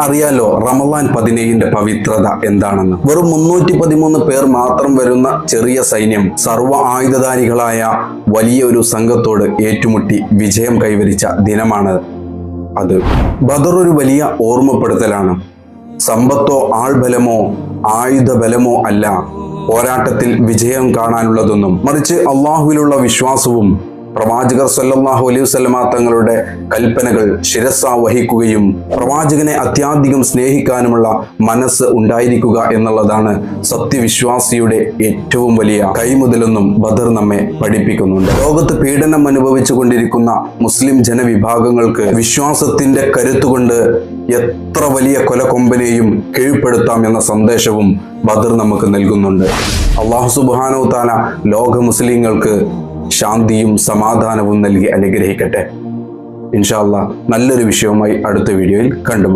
അറിയാലോ റമദാൻ പതിനേഴിന്റെ പവിത്രത എന്താണെന്ന്? വെറും മുന്നൂറ്റി പതിമൂന്ന് പേർ മാത്രം വരുന്ന ചെറിയ സൈന്യം സർവ ആയുധധാരികളായ വലിയ ഒരു സംഘത്തോട് ഏറ്റുമുട്ടി വിജയം കൈവരിച്ച ദിനമാണ് അത്. ബദർ ഒരു വലിയ ഓർമ്മപ്പെടുത്തലാണ്. സമ്പത്തോ ആൾബലമോ ആയുധബലമോ അല്ല പോരാട്ടത്തിൽ വിജയം കാണാനുള്ളതൊന്നും. മറിച്ച് അള്ളാഹുവിലുള്ള വിശ്വാസവും പ്രവാചകർ സല്ലാഹു അലൈഹി വസല്ലമ തങ്ങളുടെ കൽപ്പനകൾ ശിരസ വഹിക്കുകയും പ്രവാചകനെ അത്യാധികം സ്നേഹിക്കാനുമുള്ള മനസ്സ് ഉണ്ടായിരിക്കുക എന്നുള്ളതാണ് സത്യവിശ്വാസിയുടെ ഏറ്റവും വലിയ കൈമുതലെന്നും ബദർ നമ്മെ പഠിപ്പിക്കുന്നുണ്ട്. ലോകത്ത് പീഡനം അനുഭവിച്ചു കൊണ്ടിരിക്കുന്ന മുസ്ലിം ജനവിഭാഗങ്ങൾക്ക് വിശ്വാസത്തിന്റെ കരുത്തുകൊണ്ട് എത്ര വലിയ കൊലക്കൊമ്പനെയും കീഴ്പ്പെടുത്താം എന്ന സന്ദേശവും ബദർ നമുക്ക് നൽകുന്നുണ്ട്. അള്ളാഹു സുബാനോ താല ലോക മുസ്ലിങ്ങൾക്ക് ശാന്തിയും സമാധാനവും നൽകി അനുഗ്രഹിക്കട്ടെ. ഇൻഷാല്ല നല്ലൊരു വിഷയവുമായി അടുത്ത വീഡിയോയിൽ കണ്ടുമുട്ടും.